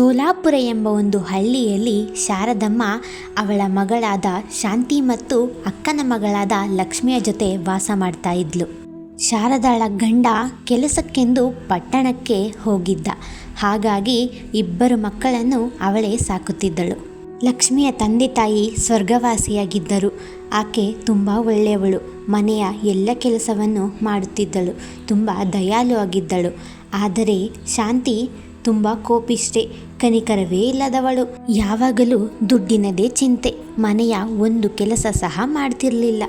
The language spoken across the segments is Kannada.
ಸೋಲಾಪುರ ಎಂಬ ಒಂದು ಹಳ್ಳಿಯಲ್ಲಿ ಶಾರದಮ್ಮ ಅವಳ ಮಗಳಾದ ಶಾಂತಿ ಮತ್ತು ಅಕ್ಕನ ಮಗಳಾದ ಲಕ್ಷ್ಮಿಯ ಜೊತೆ ವಾಸ ಮಾಡ್ತಾ ಇದ್ಲು. ಶಾರದಾಳ ಗಂಡ ಕೆಲಸಕ್ಕೆಂದು ಪಟ್ಟಣಕ್ಕೆ ಹೋಗಿದ್ದ. ಹಾಗಾಗಿ ಇಬ್ಬರು ಮಕ್ಕಳನ್ನು ಅವಳೇ ಸಾಕುತ್ತಿದ್ದಳು. ಲಕ್ಷ್ಮಿಯ ತಂದೆ ತಾಯಿ ಸ್ವರ್ಗವಾಸಿಯಾಗಿದ್ದರು. ಆಕೆ ತುಂಬ ಒಳ್ಳೆಯವಳು. ಮನೆಯ ಎಲ್ಲ ಕೆಲಸವನ್ನು ಮಾಡುತ್ತಿದ್ದಳು. ತುಂಬ ದಯಾಳು ಆಗಿದ್ದಳು ಆದರೆ ಶಾಂತಿ ತುಂಬ ಕೋಪಿಷ್ಟೆ, ಕನಿಕರವೇ ಇಲ್ಲದವಳು. ಯಾವಾಗಲೂ ದುಡ್ಡಿನದೇ ಚಿಂತೆ, ಮನೆಯ ಒಂದು ಕೆಲಸ ಸಹ ಮಾಡ್ತಿರಲಿಲ್ಲ.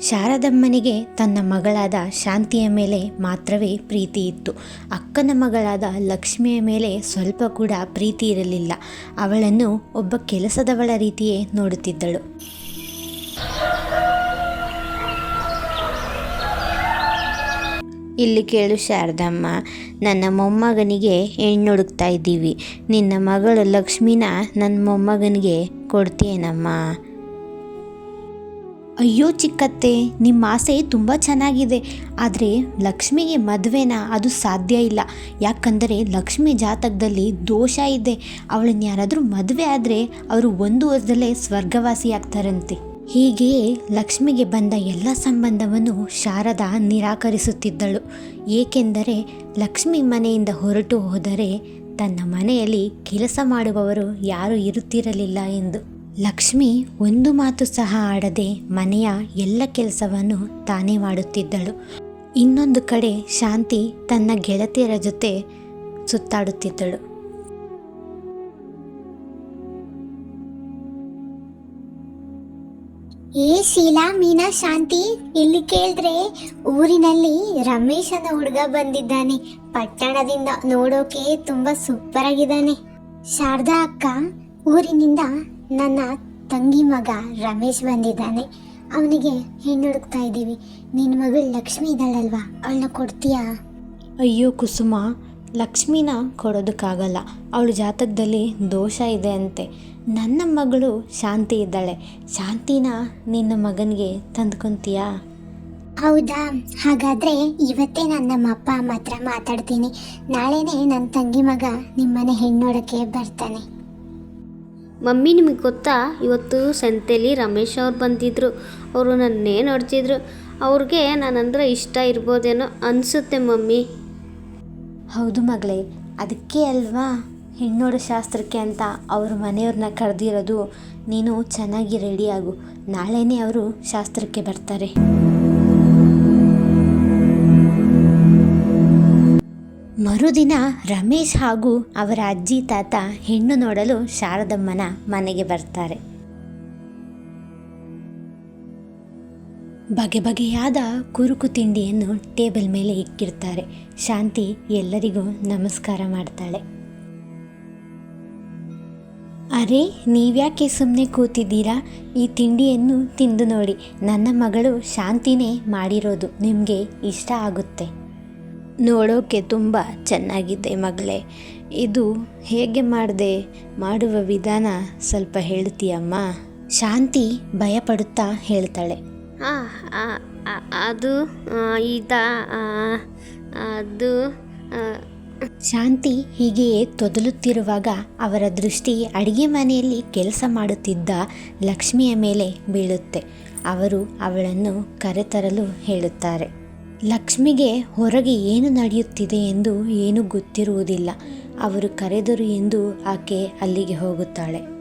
ಶಾರದಮ್ಮನಿಗೆ ತನ್ನ ಮಗಳಾದ ಶಾಂತಿಯ ಮೇಲೆ ಮಾತ್ರವೇ ಪ್ರೀತಿ ಇತ್ತು. ಅಕ್ಕನ ಮಗಳಾದ ಲಕ್ಷ್ಮಿಯ ಮೇಲೆ ಸ್ವಲ್ಪ ಕೂಡ ಪ್ರೀತಿ ಇರಲಿಲ್ಲ. ಅವಳನ್ನು ಒಬ್ಬ ಕೆಲಸದವಳ ರೀತಿಯೇ ನೋಡುತ್ತಿದ್ದಳು. ಇಲ್ಲಿ ಕೇಳು ಶಾರದಮ್ಮ, ನನ್ನ ಮೊಮ್ಮಗನಿಗೆ ಹೆಣ್ಣು ಹುಡುಕ್ತಾ ಇದ್ದೀವಿ. ನಿನ್ನ ಮಗಳು ಲಕ್ಷ್ಮೀನ ನನ್ನ ಮೊಮ್ಮಗನಿಗೆ ಕೊಡ್ತೀಯೇನಮ್ಮ ಅಯ್ಯೋ ಚಿಕ್ಕತ್ತೆ ನಿಮ್ಮ ಆಸೆ ತುಂಬ ಚೆನ್ನಾಗಿದೆ. ಆದರೆ ಲಕ್ಷ್ಮಿಗೆ ಮದುವೆನ ಅದು ಸಾಧ್ಯ ಇಲ್ಲ. ಯಾಕಂದರೆ ಲಕ್ಷ್ಮಿ ಜಾತಕದಲ್ಲಿ ದೋಷ ಇದೆ. ಅವಳನ್ನ ಯಾರಾದರೂ ಮದುವೆ ಆದರೆ ಅವರು ಒಂದು ವರ್ಷದಲ್ಲೇ ಸ್ವರ್ಗವಾಸಿ ಆಗ್ತಾರಂತೆ ಹೀಗೆಯೇ ಲಕ್ಷ್ಮಿಗೆ ಬಂದ ಎಲ್ಲ ಸಂಬಂಧವನ್ನು ಶಾರದಾ ನಿರಾಕರಿಸುತ್ತಿದ್ದಳು. ಏಕೆಂದರೆ ಲಕ್ಷ್ಮಿ ಮನೆಯಿಂದ ಹೊರಟು ಹೋದರೆ ತನ್ನ ಮನೆಯಲ್ಲಿ ಕೆಲಸ ಮಾಡುವವರು ಯಾರೂ ಇರುತ್ತಿರಲಿಲ್ಲ ಎಂದು. ಲಕ್ಷ್ಮಿ ಒಂದು ಮಾತು ಸಹ ಆಡದೆ ಮನೆಯ ಎಲ್ಲ ಕೆಲಸವನ್ನು ತಾನೇ ಮಾಡುತ್ತಿದ್ದಳು. ಇನ್ನೊಂದು ಕಡೆ ಶಾಂತಿ ತನ್ನ ಗೆಳತಿಯರ ಜೊತೆ ಸುತ್ತಾಡುತ್ತಿದ್ದಳು. ಏ ಶೀಲಾ, ಮೀನಾ, ಶಾಂತಿ, ಇಲ್ಲಿ ಕೇಳಿದ್ರೆ ಊರಿನಲ್ಲಿ ರಮೇಶ್ ಅನ್ನೋ ಹುಡುಗ ಬಂದಿದ್ದಾನೆ. ಪಟ್ಟಣದಿಂದ ನೋಡೋಕೆ ತುಂಬಾ ಸೂಪರ್ ಆಗಿದ್ದಾನೆ ಶಾರದಾ ಅಕ್ಕ, ಊರಿನಿಂದ ನನ್ನ ತಂಗಿ ಮಗ ರಮೇಶ್ ಬಂದಿದ್ದಾನೆ. ಅವನಿಗೆ ಹೆಣ್ಣು ಹುಡುಕ್ತಾ ಇದ್ದೀವಿ. ನಿನ್ನ ಮಗಳು ಲಕ್ಷ್ಮಿ ಇದ್ದಾಳಲ್ವಾ? ಅವಳನ್ನ ಕೊಡ್ತೀಯಾ? ಅಯ್ಯೋ ಕುಸುಮ ಲಕ್ಷ್ಮಿನ ಕೊಡೋದಕ್ಕಾಗಲ್ಲ. ಅವಳು ಜಾತಕದಲ್ಲಿ ದೋಷ ಇದೆ ಅಂತೆ. ನನ್ನ ಮಗಳು ಶಾಂತಿ ಇದ್ದಾಳೆ. ಶಾಂತಿನ ನಿನ್ನ ಮಗನಿಗೆ ತಂದ್ಕೊತೀಯಾ? ಹೌದಾ? ಹಾಗಾದರೆ ಇವತ್ತೇ ನನ್ನ ನಮ್ಮ ಅಪ್ಪ ಅಮ್ಮ ಹತ್ರ ಮಾತಾಡ್ತೀನಿ. ನಾಳೆನೇ ನನ್ನ ತಂಗಿ ಮಗ ನಿಮ್ಮನೆ ಹೆಣ್ಣೋಡಕ್ಕೆ ಬರ್ತಾನೆ. ಮಮ್ಮಿ ನಿಮಗೆ ಗೊತ್ತಾ? ಇವತ್ತು ಸಂತೆಲಿ ರಮೇಶ್ ಅವ್ರು ಬಂದಿದ್ದರು ಅವರು ನನ್ನೇ ನೋಡ್ತಿದ್ರು. ಅವ್ರಿಗೆ ನಾನಂದ್ರೆ ಇಷ್ಟ ಇರ್ಬೋದೇನೋ ಅನಿಸುತ್ತೆ ಮಮ್ಮಿ. ಹೌದು ಮಗಳೇ, ಅದಕ್ಕೆ ಅಲ್ವಾ? ಹೆಣ್ಣೋಡ ಶಾಸ್ತ್ರಕ್ಕೆ ಅಂತ ಅವ್ರ ಮನೆಯವ್ರನ್ನ ಕರೆದಿರೋದು ನೀನು ಚೆನ್ನಾಗಿ ರೆಡಿಯಾಗು ನಾಳೆನೇ ಅವರು ಶಾಸ್ತ್ರಕ್ಕೆ ಬರ್ತಾರೆ. ಮರುದಿನ ರಮೇಶ್ ಹಾಗೂ ಅವರ ಅಜ್ಜಿ ತಾತ ಹೆಣ್ಣು ನೋಡಲು ಶಾರದಮ್ಮನ ಮನೆಗೆ ಬರ್ತಾರೆ. ಬಗೆ ಬಗೆಯಾದ ಕುರುಕು ತಿಂಡಿಯನ್ನು ಟೇಬಲ್ ಮೇಲೆ ಇಕ್ಕಿರ್ತಾರೆ. ಶಾಂತಿ ಎಲ್ಲರಿಗೂ ನಮಸ್ಕಾರ ಮಾಡ್ತಾಳೆ. ಅರೆ, ನೀವ್ಯಾಕೆ ಸುಮ್ಮನೆ ಕೂತಿದ್ದೀರಾ? ಈ ತಿಂಡಿಯನ್ನು ತಿಂದು ನೋಡಿ. ನನ್ನ ಮಗಳು ಶಾಂತಿನೇ ಮಾಡಿರೋದು ನಿಮಗೆ ಇಷ್ಟ ಆಗುತ್ತೆ. ನೋಡೋಕೆ ತುಂಬ ಚೆನ್ನಾಗಿದೆ ಮಗಳೇ. ಇದು ಹೇಗೆ ಮಾಡಿದೆ? ಮಾಡುವ ವಿಧಾನ ಸ್ವಲ್ಪ ಹೇಳ್ತೀಯಮ್ಮ? ಶಾಂತಿ ಭಯಪಡುತ್ತಾ ಹೇಳ್ತಾಳೆ. ಅದು ಆ, ಅದು ಶಾಂತಿ ಹೀಗೆಯೇ ತೊದಲುತ್ತಿರುವಾಗ ಅವರ ದೃಷ್ಟಿ ಅಡಿಗೆ ಮನೆಯಲ್ಲಿ ಕೆಲಸ ಮಾಡುತ್ತಿದ್ದ ಲಕ್ಷ್ಮಿಯ ಮೇಲೆ ಬೀಳುತ್ತೆ. ಅವರು ಅವಳನ್ನು ಕರೆತರಲು ಹೇಳುತ್ತಾರೆ. ಲಕ್ಷ್ಮಿಗೆ ಹೊರಗೆ ಏನು ನಡೆಯುತ್ತಿದೆ ಎಂದು ಏನೂ ಗೊತ್ತಿರುವುದಿಲ್ಲ. ಅವರು ಕರೆದರು ಎಂದು ಆಕೆ ಅಲ್ಲಿಗೆ ಹೋಗುತ್ತಾಳೆ.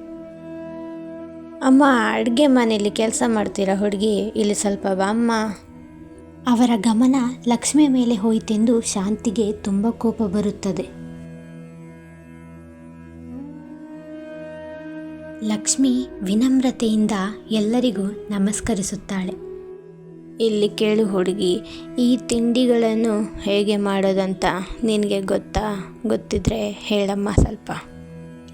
ಅಮ್ಮ ಅಡುಗೆ ಮನೆಯಲ್ಲಿ ಕೆಲಸ ಮಾಡ್ತೀರಾ ಹುಡುಗಿ? ಇಲ್ಲಿ ಸ್ವಲ್ಪ ಬಾ ಅಮ್ಮ. ಅವರ ಗಮನ ಲಕ್ಷ್ಮಿ ಮೇಲೆ ಹೋಯಿತೆಂದು ಶಾಂತಿಗೆ ತುಂಬ ಕೋಪ ಬರುತ್ತದೆ. ಲಕ್ಷ್ಮಿ ವಿನಮ್ರತೆಯಿಂದ ಎಲ್ಲರಿಗೂ ನಮಸ್ಕರಿಸುತ್ತಾಳೆ. ಇಲ್ಲಿ ಕೇಳು ಹುಡುಗಿ ಈ ತಿಂಡಿಗಳನ್ನು ಹೇಗೆ ಮಾಡೋದಂತ ನಿನಗೆ ಗೊತ್ತಾ? ಗೊತ್ತಿದ್ರೆ ಹೇಳಮ್ಮ ಸ್ವಲ್ಪ.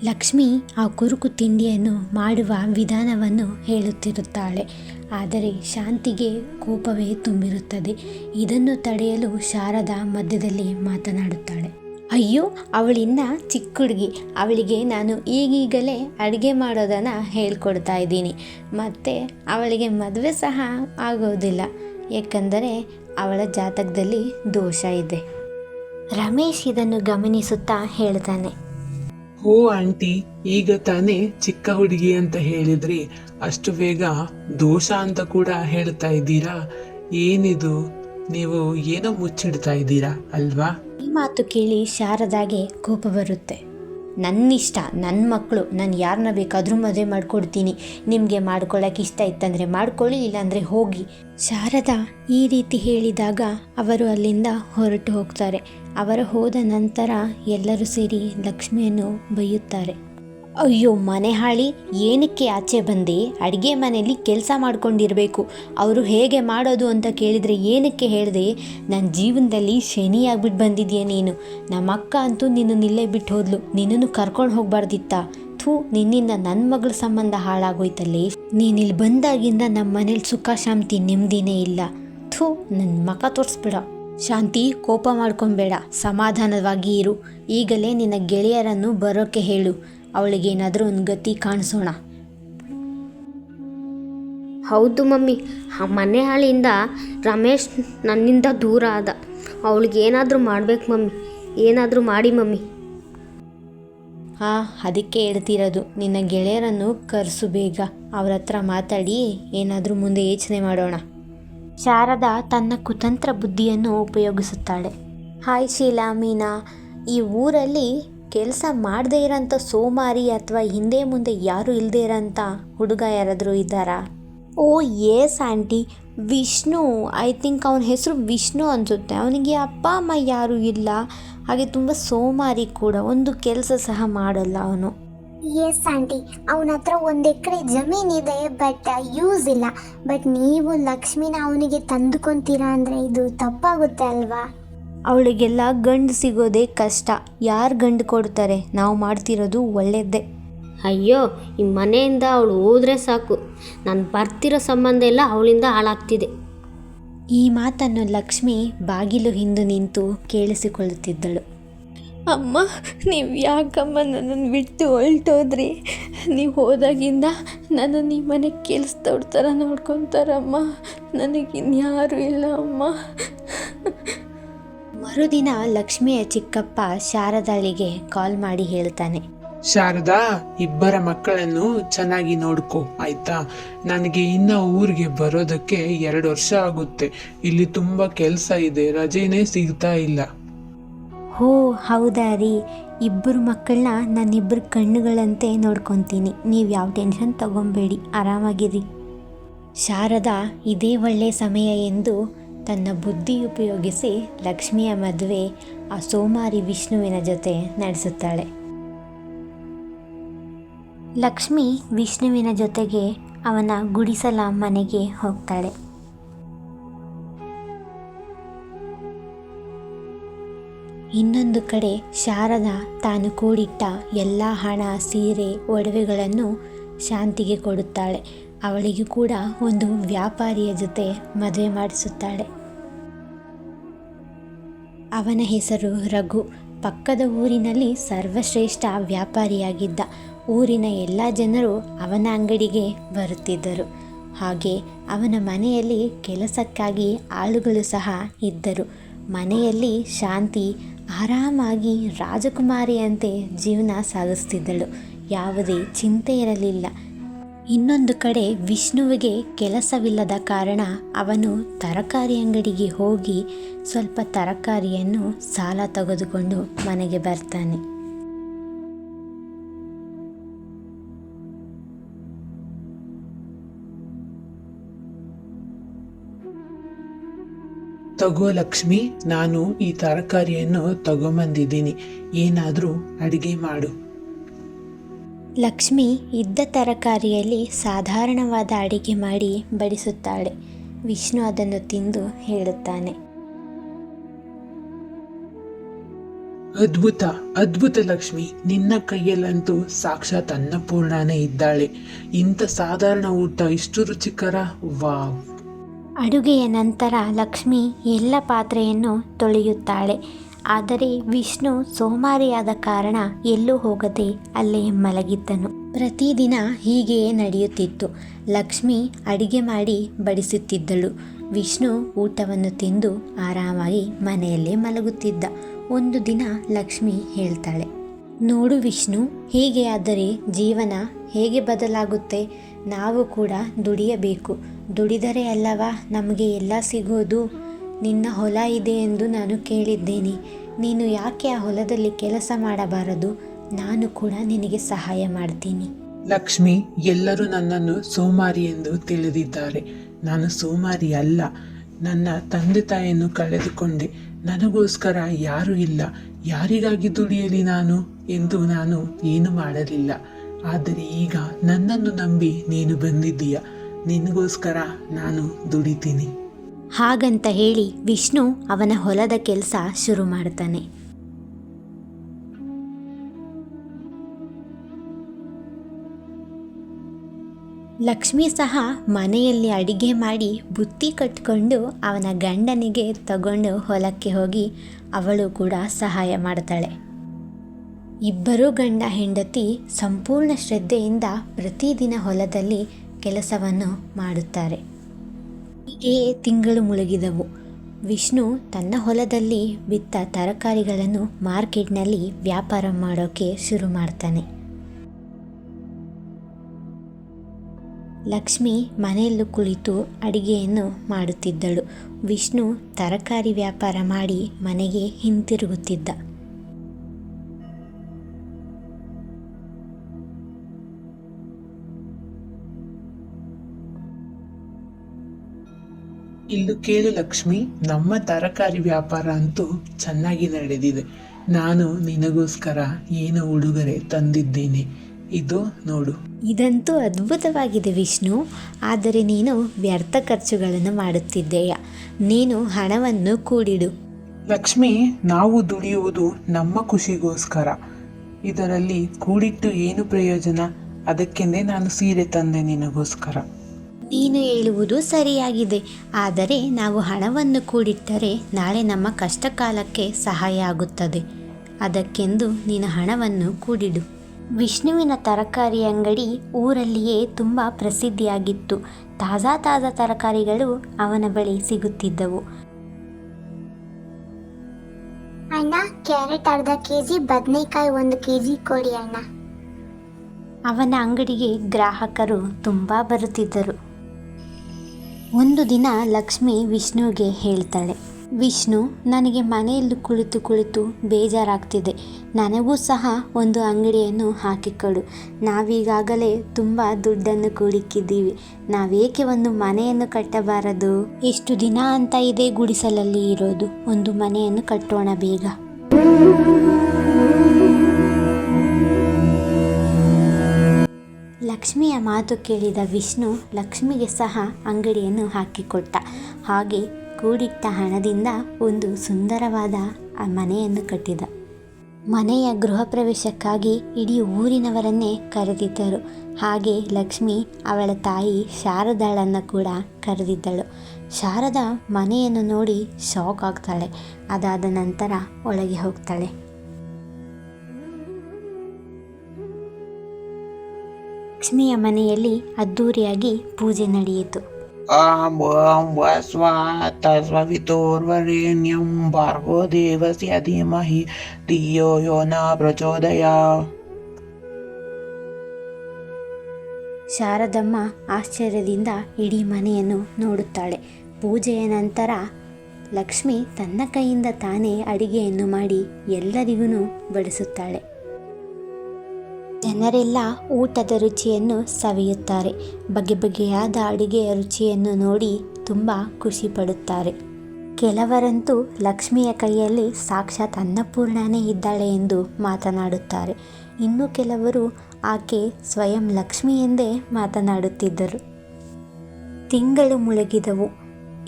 ಲಕ್ಷ್ಮಿ ಆ ಕುರುಕು ತಿಂಡಿಯನ್ನು ಮಾಡುವ ವಿಧಾನವನ್ನು ಹೇಳುತ್ತಿರುತ್ತಾಳೆ. ಆದರೆ ಶಾಂತಿಗೆ ಕೋಪವೇ ತುಂಬಿರುತ್ತದೆ. ಇದನ್ನು ತಡೆಯಲು ಶಾರದಾ ಮಧ್ಯದಲ್ಲಿ ಮಾತನಾಡುತ್ತಾಳೆ. ಅಯ್ಯೋ ಅವಳಿಂದ ಚಿಕ್ಕ ಹುಡುಗಿ ಅವಳಿಗೆ ನಾನು ಈಗೀಗಲೇ ಅಡುಗೆ ಮಾಡೋದನ್ನು ಹೇಳ್ಕೊಡ್ತಾ ಇದ್ದೀನಿ. ಮತ್ತು ಅವಳಿಗೆ ಮದುವೆ ಸಹ ಆಗೋದಿಲ್ಲ. ಏಕೆಂದರೆ ಅವಳ ಜಾತಕದಲ್ಲಿ ದೋಷ ಇದೆ. ರಮೇಶ್ ಇದನ್ನು ಗಮನಿಸುತ್ತಾ ಹೇಳ್ತಾನೆ. ಹೋ ಆಂಟಿ, ಈಗ ತಾನೇ ಚಿಕ್ಕ ಹುಡುಗಿ ಅಂತ ಹೇಳಿದ್ರಿ. ಅಷ್ಟು ಬೇಗ ದೋಷ ಅಂತ ಕೂಡ ಹೇಳ್ತಾ ಇದ್ದೀರಾ? ಏನಿದು? ನೀವು ಏನೋ ಮುಚ್ಚಿಡ್ತಾ ಇದ್ದೀರಾ, ಅಲ್ವಾ? ಈ ಮಾತು ಕೇಳಿ ಶಾರದಾಗೆ ಕೋಪ ಬರುತ್ತೆ. ನನ್ನಿಷ್ಟ ನನ್ನ ಮಕ್ಕಳು ನಾನು ಯಾರನ್ನ ಬೇಕಾದರೂ ಮದುವೆ ಮಾಡ್ಕೊಡ್ತೀನಿ. ನಿಮಗೆ ಮಾಡ್ಕೊಳ್ಳೋಕೆ ಇಷ್ಟ ಇತ್ತಂದರೆ ಮಾಡ್ಕೊಳ್ಳಿ, ಇಲ್ಲಾಂದರೆ ಹೋಗಿ. ಶಾರದಾ ಈ ರೀತಿ ಹೇಳಿದಾಗ ಅವರು ಅಲ್ಲಿಂದ ಹೊರಟು ಹೋಗ್ತಾರೆ. ಅವರು ಹೋದ ನಂತರ ಎಲ್ಲರೂ ಸೇರಿ ಲಕ್ಷ್ಮಿಯನ್ನು ಬೈಯುತ್ತಾರೆ. ಅಯ್ಯೋ, ಮನೆ ಹಾಳಿ, ಏನಕ್ಕೆ ಆಚೆ ಬಂದೆ? ಅಡುಗೆ ಮನೆಯಲ್ಲಿ ಕೆಲಸ ಮಾಡ್ಕೊಂಡಿರಬೇಕು. ಅವರು ಹೇಗೆ ಮಾಡೋದು ಅಂತ ಕೇಳಿದರೆ ಏನಕ್ಕೆ ಹೇಳಿದೆ? ನನ್ನ ಜೀವನದಲ್ಲಿ ಶನಿ ಆಗ್ಬಿಟ್ಟು ಬಂದಿದ್ಯಾ ನೀನು? ನಮ್ಮ ಅಕ್ಕ ಅಂತೂ ನಿನ್ನ ನಿಲ್ಲೇ ಬಿಟ್ಟು ಹೋದ್ಲು. ನಿನ್ನನ್ನು ಕರ್ಕೊಂಡು ಹೋಗ್ಬಾರ್ದಿತ್ತ? ಥೂ, ನಿನ್ನಿಂದ ನನ್ನ ಮಗಳ ಸಂಬಂಧ ಹಾಳಾಗೋಯ್ತಲ್ಲಿ? ನೀನಿಲ್ಲಿ ಬಂದಾಗಿಂದ ನಮ್ಮ ಮನೇಲಿ ಸುಖ, ಶಾಂತಿ, ನೆಮ್ಮದಿನೇ ಇಲ್ಲ. ಥೂ ನನ್ನ ಮಕ ತೋರಿಸ್ಬಿಡ. ಶಾಂತಿ, ಕೋಪ ಮಾಡ್ಕೊಂಬೇಡ. ಸಮಾಧಾನವಾಗಿ ಇರು. ಈಗಲೇ ನಿನ್ನ ಗೆಳೆಯರನ್ನು ಬರೋಕ್ಕೆ ಹೇಳು. ಅವಳಿಗೇನಾದರೂ ಒಂದು ಗತಿ ಕಾಣಿಸೋಣ. ಹೌದು ಮಮ್ಮಿ. ಆ ಮನೆ ಹಾಳಿಂದ ರಮೇಶ್ ನನ್ನಿಂದ ದೂರ ಆದ. ಅವಳಿಗೆ ಏನಾದರೂ ಮಾಡ್ಬೇಕು ಮಮ್ಮಿ. ಏನಾದರೂ ಮಾಡಿ ಮಮ್ಮಿ. ಹಾಂ ಅದಕ್ಕೆ ಹೇಳ್ತಿರೋದು. ನಿನ್ನ ಗೆಳೆಯರನ್ನು ಕರೆಸು ಬೇಗ. ಅವ್ರ ಹತ್ರ ಮಾತಾಡಿ ಏನಾದರೂ ಮುಂದೆ ಯೋಚನೆ ಮಾಡೋಣ. ಶಾರದಾ ತನ್ನ ಕುತಂತ್ರ ಬುದ್ಧಿಯನ್ನು ಉಪಯೋಗಿಸುತ್ತಾಳೆ. ಹಾಯ್ ಶೀಲಾ ಮೀನಾ. ಈ ಊರಲ್ಲಿ ಕೆಲಸ ಮಾಡದೇ ಇರೋಂಥ ಸೋಮಾರಿ ಅಥವಾ ಹಿಂದೆ ಮುಂದೆ ಯಾರೂ ಇಲ್ಲದೇ ಇರೋಂಥ ಹುಡುಗ ಯಾರಾದರೂ ಇದ್ದಾರಾ? ಓ yes aunty Vishnu. I think ಅವನ ಹೆಸರು ವಿಷ್ಣು ಅನಿಸುತ್ತೆ. ಅವನಿಗೆ ಅಪ್ಪ, ಅಮ್ಮ ಯಾರೂ ಇಲ್ಲ. ಹಾಗೆ ತುಂಬ ಸೋಮಾರಿ ಕೂಡ. ಒಂದು ಕೆಲಸ ಸಹ ಮಾಡಲ್ಲ ಅವನು. ಎಸ್ ಆಂಟಿ ಅವನ ಹತ್ರ ಒಂದು ಎಕರೆ ಜಮೀನಿದೆ ಬಟ್ ಯೂಸ್ ಇಲ್ಲ. ಬಟ್ ನೀವು ಲಕ್ಷ್ಮಿನ ಅವನಿಗೆ ತಂದುಕೊಂತೀರಾ ಅಂದರೆ ಇದು ತಪ್ಪಾಗುತ್ತೆ ಅಲ್ವಾ? ಅವಳಿಗೆಲ್ಲ ಗಂಡು ಸಿಗೋದೇ ಕಷ್ಟ. ಯಾರು ಗಂಡು ಕೊಡ್ತಾರೆ? ನಾವು ಮಾಡ್ತಿರೋದು ಒಳ್ಳೆಯದೇ ಅಯ್ಯೋ ಈ ಮನೆಯಿಂದ ಅವಳು ಹೋದ್ರೆ ಸಾಕು. ನಾನು ಬರ್ತಿರೋ ಸಂಬಂಧ ಎಲ್ಲ ಅವಳಿಂದ ಹಾಳಾಗ್ತಿದೆ. ಈ ಮಾತನ್ನು ಲಕ್ಷ್ಮಿ ಬಾಗಿಲು ಹಿಂದು ನಿಂತು ಕೇಳಿಸಿಕೊಳ್ಳುತ್ತಿದ್ದಳು. ಅಮ್ಮ ನೀವು ಯಾಕಮ್ಮ ನನ್ನನ್ನು ಬಿಟ್ಟು ಹೊಲ್ಟೋದ್ರಿ ನೀವು ಹೋದಾಗಿಂದ ನನ್ನನ್ನು ಈ ಮನೆ ಕೆಲಸದವ್ರ ಥರ ನೋಡ್ಕೊತಾರಮ್ಮ. ನನಗಿನ್ಯಾರೂ ಇಲ್ಲ ಅಮ್ಮ. ಮರುದಿನ ಲಕ್ಷ್ಮಿಯ ಚಿಕ್ಕಪ್ಪ ಶಾರದಾಳಿಗೆ ಕಾಲ್ ಮಾಡಿ ಹೇಳ್ತಾನೆ. ಶಾರದಾ ಇಬ್ಬರ ಮಕ್ಕಳನ್ನು ಚೆನ್ನಾಗಿ ನೋಡ್ಕೋ ಆಯ್ತಾ? ನನಗೆ ಇನ್ನ ಊರಿಗೆ ಬರೋದಕ್ಕೆ ಎರಡು ವರ್ಷ ಆಗುತ್ತೆ. ಇಲ್ಲಿ ತುಂಬಾ ಕೆಲಸ ಇದೆ ರಜೆನೇ ಸಿಗ್ತಾ ಇಲ್ಲ. ಹೋ ಹೌದಾ ರೀ. ಇಬ್ಬರು ಮಕ್ಕಳನ್ನ ನನ್ನಿಬ್ಬರು ಕಣ್ಣುಗಳಂತೆ ನೋಡ್ಕೊತೀನಿ. ನೀವು ಯಾವ ಟೆನ್ಷನ್ ತಗೊಂಬೇಡಿ ಆರಾಮಾಗಿರಿ. ಶಾರದಾ ಇದೇ ಒಳ್ಳೆ ಸಮಯ ಎಂದು ತನ್ನ ಬುದ್ಧಿ ಉಪಯೋಗಿಸಿ ಲಕ್ಷ್ಮಿಯ ಮದುವೆ ಆ ಸೋಮಾರಿ ವಿಷ್ಣುವಿನ ಜೊತೆ ನಡೆಸುತ್ತಾಳೆ. ಲಕ್ಷ್ಮಿ ವಿಷ್ಣುವಿನ ಜೊತೆಗೆ ಅವನ ಗುಡಿಸಲ ಮನೆಗೆ ಹೋಗ್ತಾಳೆ. ಇನ್ನೊಂದು ಕಡೆ ಶಾರದಾ ತಾನು ಕೂಡಿಟ್ಟ ಎಲ್ಲ ಹಣ, ಸೀರೆ, ಒಡವೆಗಳನ್ನು ಶಾಂತಿಗೆ ಕೊಡುತ್ತಾಳೆ. ಅವಳಿಗೂ ಕೂಡ ಒಂದು ವ್ಯಾಪಾರಿಯ ಜೊತೆ ಮದುವೆ ಮಾಡಿಸುತ್ತಾಳೆ. ಅವನ ಹೆಸರು ರಘು. ಪಕ್ಕದ ಊರಿನಲ್ಲಿ ಸರ್ವಶ್ರೇಷ್ಠ ವ್ಯಾಪಾರಿಯಾಗಿದ್ದ ಊರಿನ ಎಲ್ಲ ಜನರು ಅವನ ಅಂಗಡಿಗೆ ಬರುತ್ತಿದ್ದರು. ಹಾಗೆ ಅವನ ಮನೆಯಲ್ಲಿ ಕೆಲಸಕ್ಕಾಗಿ ಆಳುಗಳು ಸಹ ಇದ್ದರು. ಮನೆಯಲ್ಲಿ ಶಾಂತಿ, ಆರಾಮಾಗಿ ರಾಜಕುಮಾರಿಯಂತೆ ಜೀವನ ಸಾಗಿಸ್ತಿದ್ದಳು ಯಾವುದೇ ಚಿಂತೆ ಇರಲಿಲ್ಲ. ಇನ್ನೊಂದು ಕಡೆ ವಿಷ್ಣುವಿಗೆ ಕೆಲಸವಿಲ್ಲದ ಕಾರಣ ಅವನು ತರಕಾರಿ ಅಂಗಡಿಗೆ ಹೋಗಿ ಸ್ವಲ್ಪ ತರಕಾರಿಯನ್ನು ಸಾಲ ತೆಗೆದುಕೊಂಡು ಮನೆಗೆ ಬರ್ತಾನೆ. ತಗೋ ಲಕ್ಷ್ಮಿ, ನಾನು ಈ ತರಕಾರಿಯನ್ನು ತಗೊಂಬಂದಿದ್ದೀನಿ. ಏನಾದರೂ ಅಡುಗೆ ಮಾಡು. ಲಕ್ಷ್ಮಿ ಇದ್ದ ತರಕಾರಿಯಲ್ಲಿ ಸಾಧಾರಣವಾದ ಅಡಿಗೆ ಮಾಡಿ ಬಡಿಸುತ್ತಾಳೆ. ವಿಷ್ಣು ಅದನ್ನು ತಿಂದು ಹೇಳುತ್ತಾನೆ. ಅದ್ಭುತ ಅದ್ಭುತ ಲಕ್ಷ್ಮಿ. ನಿನ್ನ ಕೈಯಲ್ಲಂತೂ ಸಾಕ್ಷಾತ್ ಅನ್ನಪೂರ್ಣನೇ ಇದ್ದಾಳೆ. ಇಂಥ ಸಾಧಾರಣ ಊಟ ಇಷ್ಟು ರುಚಿಕರ. ವಾವ್. ಅಡುಗೆಯ ನಂತರ ಲಕ್ಷ್ಮಿ ಎಲ್ಲ ಪಾತ್ರೆಯನ್ನು ತೊಳೆಯುತ್ತಾಳೆ. ಆದರೆ ವಿಷ್ಣು ಸೋಮಾರಿಯಾದ ಕಾರಣ ಎಲ್ಲೂ ಹೋಗದೆ ಅಲ್ಲೇ ಮಲಗಿದ್ದನು. ಪ್ರತಿದಿನ ಹೀಗೆಯೇ ನಡೆಯುತ್ತಿತ್ತು. ಲಕ್ಷ್ಮಿ ಅಡಿಗೆ ಮಾಡಿ ಬಡಿಸುತ್ತಿದ್ದಳು. ವಿಷ್ಣು ಊಟವನ್ನು ತಿಂದು ಆರಾಮಾಗಿ ಮನೆಯಲ್ಲೇ ಮಲಗುತ್ತಿದ್ದ. ಒಂದು ದಿನ ಲಕ್ಷ್ಮಿ ಹೇಳ್ತಾಳೆ, ನೋಡು ವಿಷ್ಣು, ಹೀಗೆ ಆದರೆ ಜೀವನ ಹೇಗೆ ಬದಲಾಗುತ್ತೆ? ನಾವು ಕೂಡ ದುಡಿಯಬೇಕು. ದುಡಿದರೆ ಅಲ್ಲವಾ ನಮಗೆ ಎಲ್ಲ ಸಿಗೋದು? ನಿನ್ನ ಹೊಲ ಇದೆ ಎಂದು ನಾನು ಕೇಳಿದ್ದೇನೆ. ನೀನು ಯಾಕೆ ಆ ಹೊಲದಲ್ಲಿ ಕೆಲಸ ಮಾಡಬಾರದು? ನಾನು ಕೂಡ ನಿನಗೆ ಸಹಾಯ ಮಾಡ್ತೀನಿ. ಲಕ್ಷ್ಮಿ, ಎಲ್ಲರೂ ನನ್ನನ್ನು ಸೋಮಾರಿ ಎಂದು ತಿಳಿದಿದ್ದಾರೆ. ನಾನು ಸೋಮಾರಿ ಅಲ್ಲ. ನನ್ನ ತಂದೆ ತಾಯಿಯನ್ನು ಕಳೆದುಕೊಂಡೆ. ನನಗೋಸ್ಕರ ಯಾರೂ ಇಲ್ಲ. ಯಾರಿಗಾಗಿ ದುಡಿಯಲಿ ನಾನು ಎಂದು ನಾನು ಏನು ಮಾಡಲಿಲ್ಲ. ಆದರೆ ಈಗ ನನ್ನನ್ನು ನಂಬಿ ನೀನು ಬಂದಿದ್ದೀಯ? ನಿನಗೋಸ್ಕರ ನಾನು ದುಡಿತೀನಿ. ಹಾಗಂತ ಹೇಳಿ ವಿಷ್ಣು ಅವನ ಹೊಲದ ಕೆಲಸ ಶುರು ಮಾಡ್ತಾನೆ. ಲಕ್ಷ್ಮಿ ಸಹ ಮನೆಯಲ್ಲಿ ಅಡಿಗೆ ಮಾಡಿ ಬುತ್ತಿ ಕಟ್ಕೊಂಡು ಅವನ ಗಂಡನಿಗೆ ತಗೊಂಡು ಹೊಲಕ್ಕೆ ಹೋಗಿ ಅವಳು ಕೂಡ ಸಹಾಯ ಮಾಡ್ತಾಳೆ. ಇಬ್ಬರೂ ಗಂಡ ಹೆಂಡತಿ ಸಂಪೂರ್ಣ ಶ್ರದ್ಧೆಯಿಂದ ಪ್ರತಿದಿನ ಹೊಲದಲ್ಲಿ ಕೆಲಸವನ್ನು ಮಾಡುತ್ತಾರೆ. ಹೀಗೆ ತಿಂಗಳು ಮುಳುಗಿದವು. ವಿಷ್ಣು ತನ್ನ ಹೊಲದಲ್ಲಿ ಬಿತ್ತ ತರಕಾರಿಗಳನ್ನು ಮಾರ್ಕೆಟ್ನಲ್ಲಿ ವ್ಯಾಪಾರ ಮಾಡೋಕೆ ಶುರು ಮಾಡ್ತಾನೆ. ಲಕ್ಷ್ಮಿ ಮನೆಯಲ್ಲೂ ಕುಳಿತು ಅಡಿಗೆಯನ್ನು ಮಾಡುತ್ತಿದ್ದಳು. ವಿಷ್ಣು ತರಕಾರಿ ವ್ಯಾಪಾರ ಮಾಡಿ ಮನೆಗೆ ಹಿಂತಿರುಗುತ್ತಿದ್ದ. ಇಲ್ಲೂ ಕೇಳು ಲಕ್ಷ್ಮಿ ನಮ್ಮ ತರಕಾರಿ ವ್ಯಾಪಾರ ಅಂತೂ ಚೆನ್ನಾಗಿ ನಡೆದಿದೆ. ನಾನು ನಿನಗೋಸ್ಕರ ಏನು ಉಡುಗೊರೆ ತಂದಿದ್ದೇನೆ. ಇದು ನೋಡು. ಇದಂತೂ ಅದ್ಭುತವಾಗಿದೆ ವಿಷ್ಣು. ಆದರೆ ನೀನು ವ್ಯರ್ಥ ಖರ್ಚುಗಳನ್ನು ಮಾಡುತ್ತಿದ್ದೇಯ? ನೀನು ಹಣವನ್ನು ಕೂಡಿಡು. ಲಕ್ಷ್ಮಿ ನಾವು ದುಡಿಯುವುದು ನಮ್ಮ ಖುಷಿಗೋಸ್ಕರ. ಇದರಲ್ಲಿ ಕೂಡಿಟ್ಟು ಏನು ಪ್ರಯೋಜನ? ಅದಕ್ಕೆಂದೇ ನಾನು ಸೀರೆ ತಂದೆ ನಿನಗೋಸ್ಕರ. ನೀನು ಹೇಳುವುದು ಸರಿಯಾಗಿದೆ. ಆದರೆ ನಾವು ಹಣವನ್ನು ಕೂಡಿಟ್ಟರೆ ನಾಳೆ ನಮ್ಮ ಕಷ್ಟ ಕಾಲಕ್ಕೆ ಸಹಾಯ ಆಗುತ್ತದೆ. ಅದಕ್ಕೆಂದು ನೀನು ಹಣವನ್ನು ಕೂಡಿಡು. ವಿಷ್ಣುವಿನ ತರಕಾರಿ ಅಂಗಡಿ ಊರಲ್ಲಿಯೇ ತುಂಬ ಪ್ರಸಿದ್ಧಿಯಾಗಿತ್ತು. ತಾಜಾ ತಾಜಾ ತರಕಾರಿಗಳು ಅವನ ಬಳಿ ಸಿಗುತ್ತಿದ್ದವು. ಅಣ್ಣ ಕ್ಯಾರೆಟ್ ಅರ್ಧ ಕೆ ಜಿ ಬದನೆಕಾಯಿ ಒಂದು ಕೆ ಜಿ ಕೊಡಿ ಅಣ್ಣ. ಅವನ ಅಂಗಡಿಗೆ ಗ್ರಾಹಕರು ತುಂಬ ಬರುತ್ತಿದ್ದರು. ಒಂದು ದಿನ ಲಕ್ಷ್ಮಿ ವಿಷ್ಣುಗೆ ಹೇಳ್ತಾಳೆ, ವಿಷ್ಣು, ನನಗೆ ಮನೆಯಲ್ಲಿ ಕುಳಿತು ಕುಳಿತು ಬೇಜಾರಾಗ್ತಿದೆ. ನನಗೂ ಸಹ ಒಂದು ಅಂಗಡಿಯನ್ನು ಹಾಕಿಕೊಡು. ನಾವೀಗಾಗಲೇ ತುಂಬ ದುಡ್ಡನ್ನು ಕೂಡಿಕ್ಕಿದ್ದೀವಿ ನಾವೇಕೆ ಒಂದು ಮನೆಯನ್ನು ಕಟ್ಟಬಾರದು? ಎಷ್ಟು ದಿನ ಅಂತ ಇದೆ ಗುಡಿಸಲಲ್ಲಿ ಇರೋದು. ಒಂದು ಮನೆಯನ್ನು ಕಟ್ಟೋಣ ಬೇಗ. ಲಕ್ಷ್ಮಿಯ ಮಾತು ಕೇಳಿದ ವಿಷ್ಣು ಲಕ್ಷ್ಮಿಗೆ ಸಹ ಅಂಗಡಿಯನ್ನು ಹಾಕಿಕೊಟ್ಟ. ಹಾಗೆ ಕೂಡಿಟ್ಟ ಹಣದಿಂದ ಒಂದು ಸುಂದರವಾದ ಮನೆಯನ್ನು ಕಟ್ಟಿದ. ಮನೆಯ ಗೃಹ ಪ್ರವೇಶಕ್ಕಾಗಿ ಇಡೀ ಊರಿನವರನ್ನೇ ಕರೆದಿದ್ದರು. ಹಾಗೆ ಲಕ್ಷ್ಮಿ ಅವಳ ತಾಯಿ ಶಾರದಾಳನ್ನು ಕೂಡ ಕರೆದಿದ್ದಳು. ಶಾರದಾ ಮನೆಯನ್ನು ನೋಡಿ ಶಾಕ್ ಆಗ್ತಾಳೆ. ಅದಾದ ನಂತರ ಒಳಗೆ ಹೋಗ್ತಾಳೆ. ಲಕ್ಷ್ಮಿಯ ಮನೆಯಲ್ಲಿ ಅದ್ದೂರಿಯಾಗಿ ಪೂಜೆ ನಡೆಯಿತು. ದೇವಸ್ಯ ಪ್ರಚೋದಯ. ಶಾರದಮ್ಮ ಆಶ್ಚರ್ಯದಿಂದ ಇಡೀ ಮನೆಯನ್ನು ನೋಡುತ್ತಾಳೆ. ಪೂಜೆಯ ನಂತರ ಲಕ್ಷ್ಮಿ ತನ್ನ ಕೈಯಿಂದ ತಾನೇ ಅಡಿಗೆಯನ್ನು ಮಾಡಿ ಎಲ್ಲರಿಗೂ ಬಡಿಸುತ್ತಾಳೆ ಜನರೆಲ್ಲ ಊಟದ ರುಚಿಯನ್ನು ಸವಿಯುತ್ತಾರೆ. ಬಗೆ ಬಗೆಯಾದ ಅಡುಗೆಯ ರುಚಿಯನ್ನು ನೋಡಿ ತುಂಬ ಖುಷಿ ಪಡುತ್ತಾರೆ ಕೆಲವರಂತೂ ಲಕ್ಷ್ಮಿಯ ಕೈಯಲ್ಲಿ ಸಾಕ್ಷಾತ್ ಅನ್ನಪೂರ್ಣನೇ ಇದ್ದಾಳೆ ಎಂದು ಮಾತನಾಡುತ್ತಾರೆ. ಇನ್ನು ಕೆಲವರು ಆಕೆ ಸ್ವಯಂ ಲಕ್ಷ್ಮಿ ಎಂದೇ ಮಾತನಾಡುತ್ತಿದ್ದರು. ತಿಂಗಳು ಮುಳುಗಿದವು.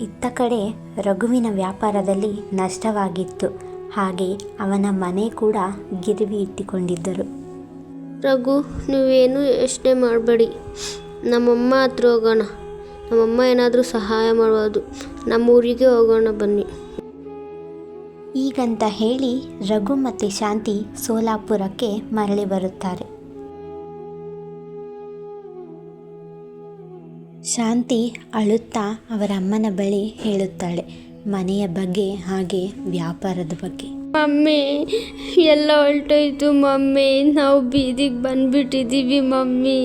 ಇತ್ತ ಕಡೆ ರಘುವಿನ ವ್ಯಾಪಾರದಲ್ಲಿ ನಷ್ಟವಾಗಿತ್ತು. ಹಾಗೆ ಅವನ ಮನೆ ಕೂಡ ಗಿರಿವಿ ಇಟ್ಟುಕೊಂಡಿದ್ದರು. ರಘು, ನೀವೇನು ಯೋಚನೆ ಮಾಡಬೇಡಿ. ನಮ್ಮಮ್ಮ ಹತ್ರ ಹೋಗೋಣ. ನಮ್ಮಮ್ಮ ಏನಾದರೂ ಸಹಾಯ ಮಾಡ್ಬೋದು. ನಮ್ಮ ಊರಿಗೆ ಹೋಗೋಣ ಬನ್ನಿ. ಈಗಂತ ಹೇಳಿ ರಘು ಮತ್ತು ಶಾಂತಿ ಸೋಲಾಪುರಕ್ಕೆ ಮರಳಿ ಬರುತ್ತಾರೆ. ಶಾಂತಿ ಅಳುತ್ತಾ ಅವರ ಅಮ್ಮನ ಬಳಿ ಹೇಳುತ್ತಾಳೆ, ಮನೆಯ ಬಗ್ಗೆ ಹಾಗೆ ವ್ಯಾಪಾರದ ಬಗ್ಗೆ. ಮಮ್ಮಿ ಎಲ್ಲ ಹೊಲ್ಟೋಯ್ತು ಮಮ್ಮಿ. ನಾವು ಬೀದಿಗೆ ಬಂದ್ಬಿಟ್ಟಿದ್ದೀವಿ ಮಮ್ಮಿ.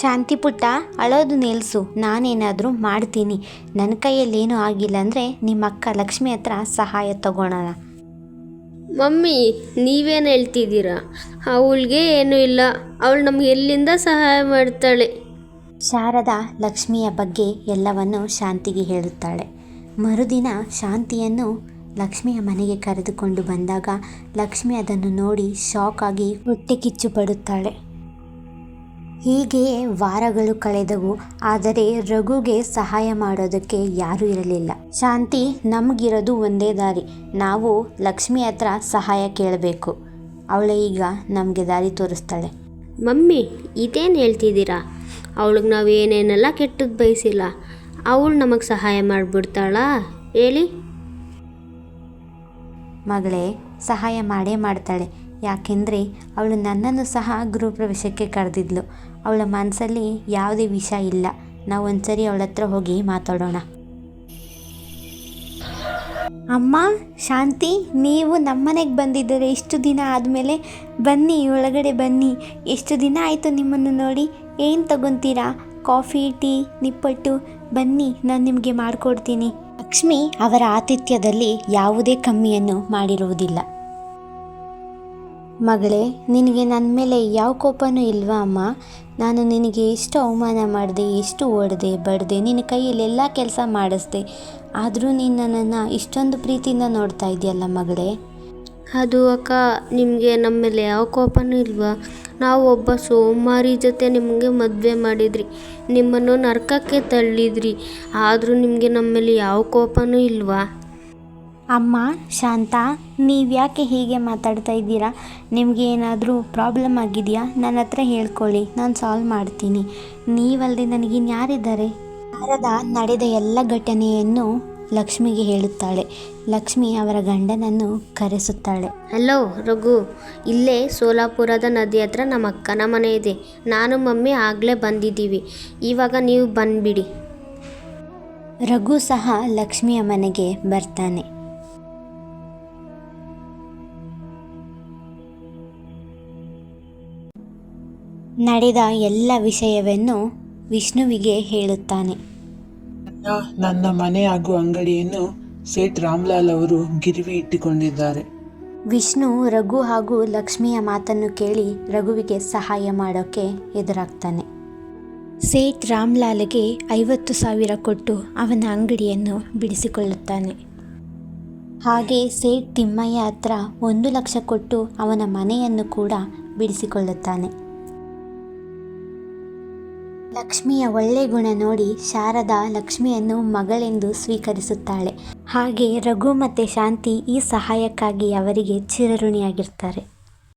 ಶಾಂತಿ ಪುಟ್ಟ ಅಳೋದು ನಿಲ್ಲಿಸು ನಾನೇನಾದರೂ ಮಾಡ್ತೀನಿ. ನನ್ನ ಕೈಯಲ್ಲಿ ಏನೂ ಆಗಿಲ್ಲ ಅಂದರೆ ನಿಮ್ಮ ಅಕ್ಕ ಲಕ್ಷ್ಮಿ ಹತ್ರ ಸಹಾಯ ತಗೊಳ್ಳೋಣ ಮಮ್ಮಿ ನೀವೇನು ಹೇಳ್ತಿದ್ದೀರಾ? ಅವಳಿಗೆ ಏನೂ ಇಲ್ಲ. ಅವಳು ನಮ್ಗೆ ಎಲ್ಲಿಂದ ಸಹಾಯ ಮಾಡ್ತಾಳೆ? ಶಾರದಾ ಲಕ್ಷ್ಮಿಯ ಬಗ್ಗೆ ಎಲ್ಲವನ್ನು ಶಾಂತಿಗೆ ಹೇಳುತ್ತಾಳೆ. ಮರುದಿನ ಶಾಂತಿಯನ್ನು ಲಕ್ಷ್ಮಿಯ ಮನೆಗೆ ಕರೆದುಕೊಂಡು ಬಂದಾಗ ಲಕ್ಷ್ಮಿ ಅದನ್ನು ನೋಡಿ ಶಾಕ್ ಆಗಿ ಹೊಟ್ಟೆ ಕಿಚ್ಚು ಪಡುತ್ತಾಳೆ. ಹೀಗೆಯೇ ವಾರಗಳು ಕಳೆದವು, ಆದರೆ ರಘುಗೆ ಸಹಾಯ ಮಾಡೋದಕ್ಕೆ ಯಾರೂ ಇರಲಿಲ್ಲ. ಶಾಂತಿ, ನಮಗಿರೋದು ಒಂದೇ ದಾರಿ, ನಾವು ಲಕ್ಷ್ಮಿ ಹತ್ರ ಸಹಾಯ ಕೇಳಬೇಕು. ಅವಳು ಈಗ ನಮಗೆ ದಾರಿ ತೋರಿಸ್ತಾಳೆ. ಮಮ್ಮಿ, ಇದೇನು ಹೇಳ್ತಿದ್ದೀರಾ? ಅವಳಿಗೆ ನಾವು ಏನೇನೆಲ್ಲ ಕೆಟ್ಟದ್ದು ಬಯಸಿಲ್ಲ. ಅವಳು ನಮಗೆ ಸಹಾಯ ಮಾಡಿಬಿಡ್ತಾಳಾ? ಹೇಳಿ. ಮಗಳೇ, ಸಹಾಯ ಮಾಡೇ ಮಾಡ್ತಾಳೆ. ಯಾಕೆಂದರೆ ಅವಳು ನನ್ನನ್ನು ಸಹ ಗೃಹಪ್ರವೇಶಕ್ಕೆ ಕರೆದಿದ್ಲು. ಅವಳ ಮನಸ್ಸಲ್ಲಿ ಯಾವುದೇ ವಿಷ ಇಲ್ಲ. ನಾವು ಒಂದ್ಸರಿ ಅವಳ ಹತ್ರ ಹೋಗಿ ಮಾತಾಡೋಣ. ಅಮ್ಮ, ಶಾಂತಿ, ನೀವು ನಮ್ಮನೆಗೆ ಬಂದಿದ್ದರೆ. ಇಷ್ಟು ದಿನ ಆದಮೇಲೆ ಬನ್ನಿ, ಒಳಗಡೆ ಬನ್ನಿ. ಎಷ್ಟು ದಿನ ಆಯಿತು ನಿಮ್ಮನ್ನು ನೋಡಿ? ಏನು ತಗೊತೀರಾ? ಕಾಫಿ, ಟೀ, ನಿಪ್ಪಟ್ಟು. ಬನ್ನಿ, ನಾನು ನಿಮಗೆ ಮಾಡಿಕೊಡ್ತೀನಿ. ಲಕ್ಷ್ಮಿ ಅವರ ಆತಿಥ್ಯದಲ್ಲಿ ಯಾವುದೇ ಕಮ್ಮಿಯನ್ನು ಮಾಡಿರುವುದಿಲ್ಲ. ಮಗಳೇ, ನಿನಗೆ ನನ್ನ ಮೇಲೆ ಯಾವ ಕೋಪನೂ ಇಲ್ವಾ ಅಮ್ಮ? ನಾನು ನಿನಗೆ ಎಷ್ಟು ಅವಮಾನ ಮಾಡಿದೆ, ಎಷ್ಟು ಓಡಿದೆ ಬಡ್ದೆ ನಿನ್ನ ಕೈಯಲ್ಲಿ ಎಲ್ಲ ಕೆಲಸ ಮಾಡಿಸ್ದೆ, ಆದರೂ ನೀನು ನನ್ನನ್ನು ಇಷ್ಟೊಂದು ಪ್ರೀತಿಯಿಂದ ನೋಡ್ತಾ ಇದೆಯಲ್ಲ ಮಗಳೇ? ಅದು ಅಕ್ಕ, ನಿಮಗೆ ನಮ್ಮ ಮೇಲೆ ಯಾವ ಕೋಪನೂ ಇಲ್ವಾ? ನಾವು ಒಬ್ಬ ಸೋಮಾರಿ ಜೊತೆ ನಿಮಗೆ ಮದುವೆ ಮಾಡಿದ್ರಿ. ನಿಮ್ಮನ್ನು ನರಕಕ್ಕೆ ತಳ್ಳಿದ್ರಿ. ಆದರೂ ನಿಮಗೆ ನಮ್ಮ ಮೇಲೆ ಯಾವ ಕೋಪನೂ ಇಲ್ವಾ? ಅಮ್ಮ, ಶಾಂತ, ನೀವ್ಯಾಕೆ ಹೀಗೆ ಮಾತಾಡ್ತಾ ಇದ್ದೀರಾ? ನಿಮಗೆ ಏನಾದರೂ ಪ್ರಾಬ್ಲಮ್ ಆಗಿದೆಯಾ? ನನ್ನ ಹತ್ರ ಹೇಳ್ಕೊಳ್ಳಿ, ನಾನು ಸಾಲ್ವ್ ಮಾಡ್ತೀನಿ. ನೀವಲ್ಲದೆ ನನಗಿನ್ಯಾರಿದ್ದಾರೆ? ಯಾರಿದ್ದಾರೆ ನಡೆದ ಎಲ್ಲ ಘಟನೆಯನ್ನು ಲಕ್ಷ್ಮಿಗೆ ಹೇಳುತ್ತಾಳೆ. ಲಕ್ಷ್ಮಿ ಅವರ ಗಂಡನನ್ನು ಕರೆಸುತ್ತಾಳೆ. ಹಲೋ ರಘು. ಇಲ್ಲೇ ಸೋಲಾಪುರದ ನದಿ ಹತ್ರ ನಮ್ಮ ಅಕ್ಕನ ಮನೆ ಇದೆ. ನಾನು ಮಮ್ಮಿ ಆಗಲೇ ಬಂದಿದ್ದೀವಿ. ಇವಾಗ ನೀವು ಬಂದ್ಬಿಡಿ. ರಘು ಸಹ ಲಕ್ಷ್ಮಿಯ ಮನೆಗೆ ಬರ್ತಾನೆ. ನಡೆದ ಎಲ್ಲ ವಿಷಯವನ್ನು ವಿಷ್ಣುವಿಗೆ ಹೇಳುತ್ತಾನೆ. ನನ್ನ ಮನೆ ಹಾಗೂ ಅಂಗಡಿಯನ್ನು ಸೇಠ್ ರಾಮ್ಲಾಲ್ ಅವರು ಗಿರಿವಿ ಇಟ್ಟುಕೊಂಡಿದ್ದಾರೆ. ವಿಷ್ಣು, ರಘು ಹಾಗೂ ಲಕ್ಷ್ಮಿಯ ಮಾತನ್ನು ಕೇಳಿ ರಘುವಿಗೆ ಸಹಾಯ ಮಾಡೋಕ್ಕೆ ಎದುರಾಗ್ತಾನೆ. ಸೇಠ್ ರಾಮ್ಲಾಲ್ಗೆ ಐವತ್ತು ಸಾವಿರ ಕೊಟ್ಟು ಅವನ ಅಂಗಡಿಯನ್ನು ಬಿಡಿಸಿಕೊಳ್ಳುತ್ತಾನೆ. ಹಾಗೆ ಸೇಠ್ ತಿಮ್ಮಯ್ಯ ಹತ್ರ ಒಂದು ಲಕ್ಷ ಕೊಟ್ಟು ಅವನ ಮನೆಯನ್ನು ಕೂಡ ಬಿಡಿಸಿಕೊಳ್ಳುತ್ತಾನೆ. ಲಕ್ಷ್ಮಿಯ ಒಳ್ಳೆ ಗುಣ ನೋಡಿ ಶಾರದಾ ಲಕ್ಷ್ಮಿಯನ್ನು ಮಗಳೆಂದು ಸ್ವೀಕರಿಸುತ್ತಾಳೆ. ಹಾಗೆ ರಘು ಮತ್ತು ಶಾಂತಿ ಈ ಸಹಾಯಕ್ಕಾಗಿ ಅವರಿಗೆ ಚಿರಋಣಿಯಾಗಿರ್ತಾರೆ.